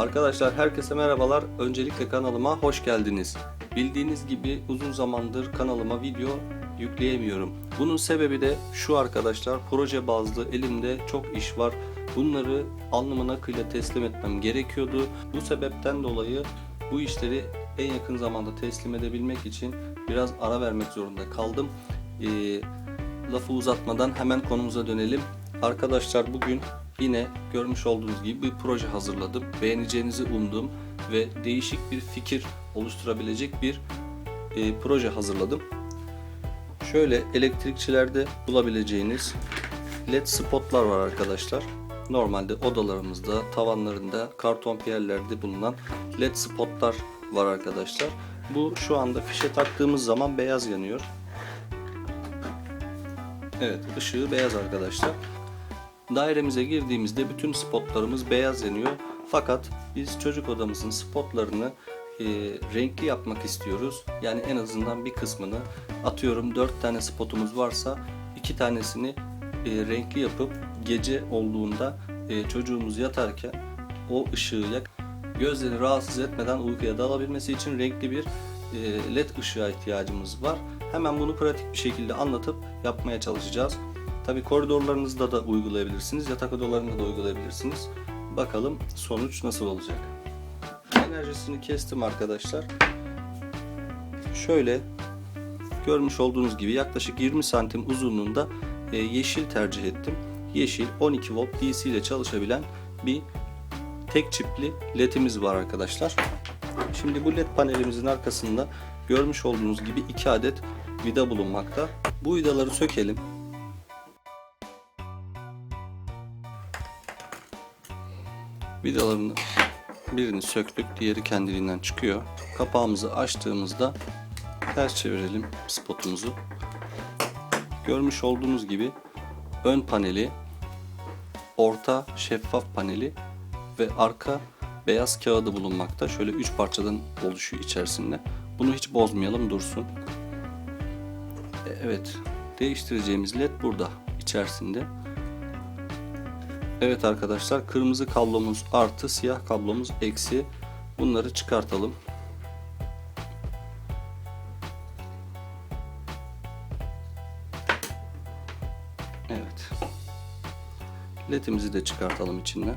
Arkadaşlar herkese merhabalar. Öncelikle kanalıma hoş geldiniz. Bildiğiniz gibi uzun zamandır kanalıma video yükleyemiyorum. Bunun sebebi de şu arkadaşlar. Proje bazlı elimde çok iş var. Bunları alnımın akıyla teslim etmem gerekiyordu. Bu sebepten dolayı bu işleri en yakın zamanda teslim edebilmek için biraz ara vermek zorunda kaldım. Ee, lafı uzatmadan hemen konumuza dönelim. Arkadaşlar bugün yine görmüş olduğunuz gibi bir proje hazırladım. Beğeneceğinizi umduğum ve değişik bir fikir oluşturabilecek bir e, proje hazırladım. Şöyle elektrikçilerde bulabileceğiniz led spotlar var arkadaşlar. Normalde odalarımızda, tavanlarında, karton piyerlerde bulunan led spotlar var arkadaşlar. Bu şu anda fişe taktığımız zaman beyaz yanıyor. Evet, ışığı beyaz arkadaşlar. Dairemize girdiğimizde bütün spotlarımız beyaz yanıyor. Fakat biz çocuk odamızın spotlarını e, renkli yapmak istiyoruz. Yani en azından bir kısmını atıyorum 4 tane spotumuz varsa iki tanesini e, renkli yapıp gece olduğunda e, çocuğumuz yatarken o ışığı yak gözleri rahatsız etmeden uykuya dalabilmesi için renkli bir e, led ışığa ihtiyacımız var. Hemen bunu pratik bir şekilde anlatıp yapmaya çalışacağız. Tabi koridorlarınızda da uygulayabilirsiniz, yatak odalarında da uygulayabilirsiniz. Bakalım sonuç nasıl olacak. Enerjisini kestim arkadaşlar. Şöyle görmüş olduğunuz gibi yaklaşık 20 santim uzunluğunda e, yeşil tercih ettim. Yeşil 12 volt DC ile çalışabilen bir tek çipli ledimiz var arkadaşlar. Şimdi bu led panelimizin arkasında görmüş olduğunuz gibi 2 adet vida bulunmakta. Bu vidaları sökelim. Vidalarını birini söktük, diğeri kendiliğinden çıkıyor. Kapağımızı açtığımızda ters çevirelim spotumuzu. Görmüş olduğunuz gibi ön paneli, orta şeffaf paneli ve arka beyaz kağıdı bulunmakta. Şöyle üç parçadan oluşuyor içerisinde. Bunu hiç bozmayalım dursun. E, Evet, değiştireceğimiz led burada içerisinde. Evet arkadaşlar kırmızı kablomuz artı siyah kablomuz eksi. Bunları çıkartalım. Evet. LED'imizi de çıkartalım içinden.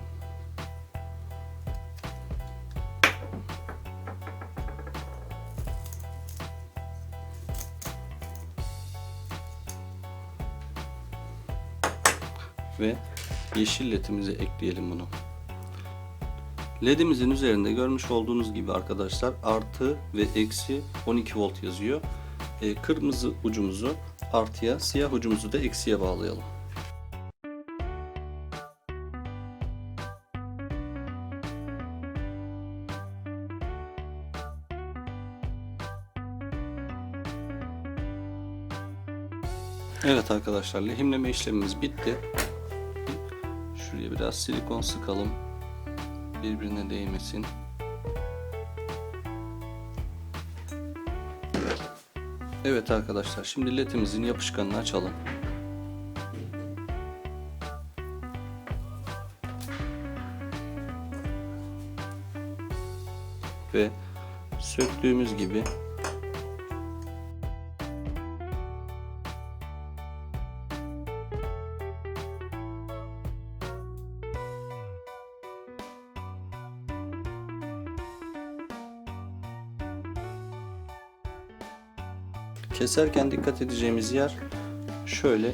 Ve yeşil ledimizi ekleyelim bunu. LED'imizin üzerinde görmüş olduğunuz gibi arkadaşlar artı ve eksi 12 volt yazıyor. E, kırmızı ucumuzu artıya, siyah ucumuzu da eksiye bağlayalım. Evet arkadaşlar lehimleme işlemimiz bitti. Biraz silikon sıkalım. Birbirine değmesin. Evet arkadaşlar şimdi ledimizin yapışkanını açalım. Ve söktüğümüz gibi Keserken dikkat edeceğimiz yer şöyle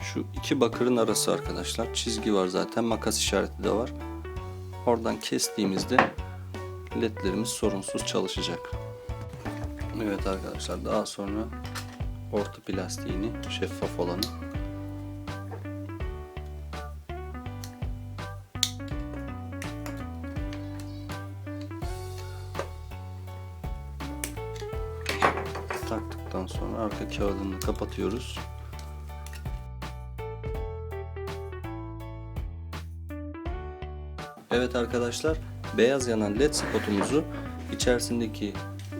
şu iki bakırın arası arkadaşlar. Çizgi var zaten. Makas işareti de var. Oradan kestiğimizde ledlerimiz sorunsuz çalışacak. Evet arkadaşlar daha sonra orta plastiğini şeffaf olanı taktıktan sonra arka kağıdını kapatıyoruz. Evet arkadaşlar beyaz yanan led spotumuzu içerisindeki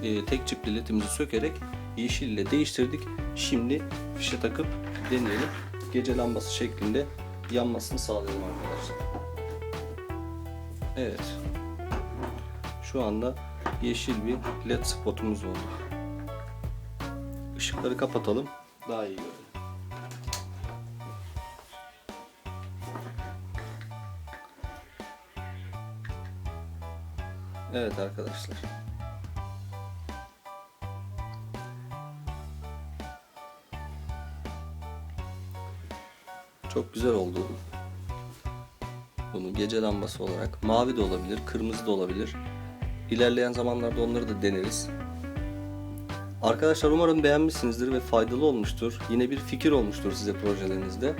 e, tek çipli ledimizi sökerek yeşil ile değiştirdik. Şimdi fişe takıp deneyelim. Gece lambası şeklinde yanmasını sağlayalım arkadaşlar. Evet. Şu anda yeşil bir led spotumuz oldu. Işıkları kapatalım. Daha iyi görelim. Evet arkadaşlar. Çok güzel oldu. Bunu gece lambası olarak mavi de olabilir, kırmızı da olabilir. İlerleyen zamanlarda onları da deneriz. Arkadaşlar umarım beğenmişsinizdir ve faydalı olmuştur. Yine bir fikir olmuştur size projelerinizde.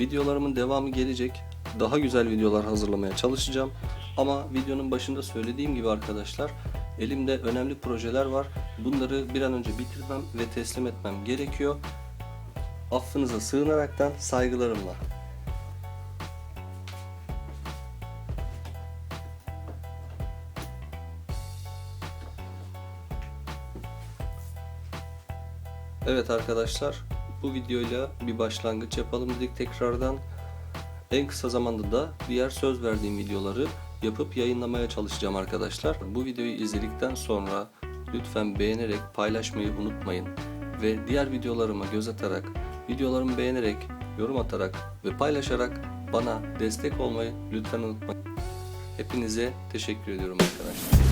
Videolarımın devamı gelecek. Daha güzel videolar hazırlamaya çalışacağım. Ama videonun başında söylediğim gibi arkadaşlar elimde önemli projeler var. Bunları bir an önce bitirmem ve teslim etmem gerekiyor. Affınıza sığınaraktan saygılarımla. Evet arkadaşlar bu videoyla bir başlangıç yapalım dedik tekrardan. En kısa zamanda da diğer söz verdiğim videoları yapıp yayınlamaya çalışacağım arkadaşlar. Bu videoyu izledikten sonra lütfen beğenerek paylaşmayı unutmayın. Ve diğer videolarıma göz atarak, videolarımı beğenerek, yorum atarak ve paylaşarak bana destek olmayı lütfen unutmayın. Hepinize teşekkür ediyorum arkadaşlar.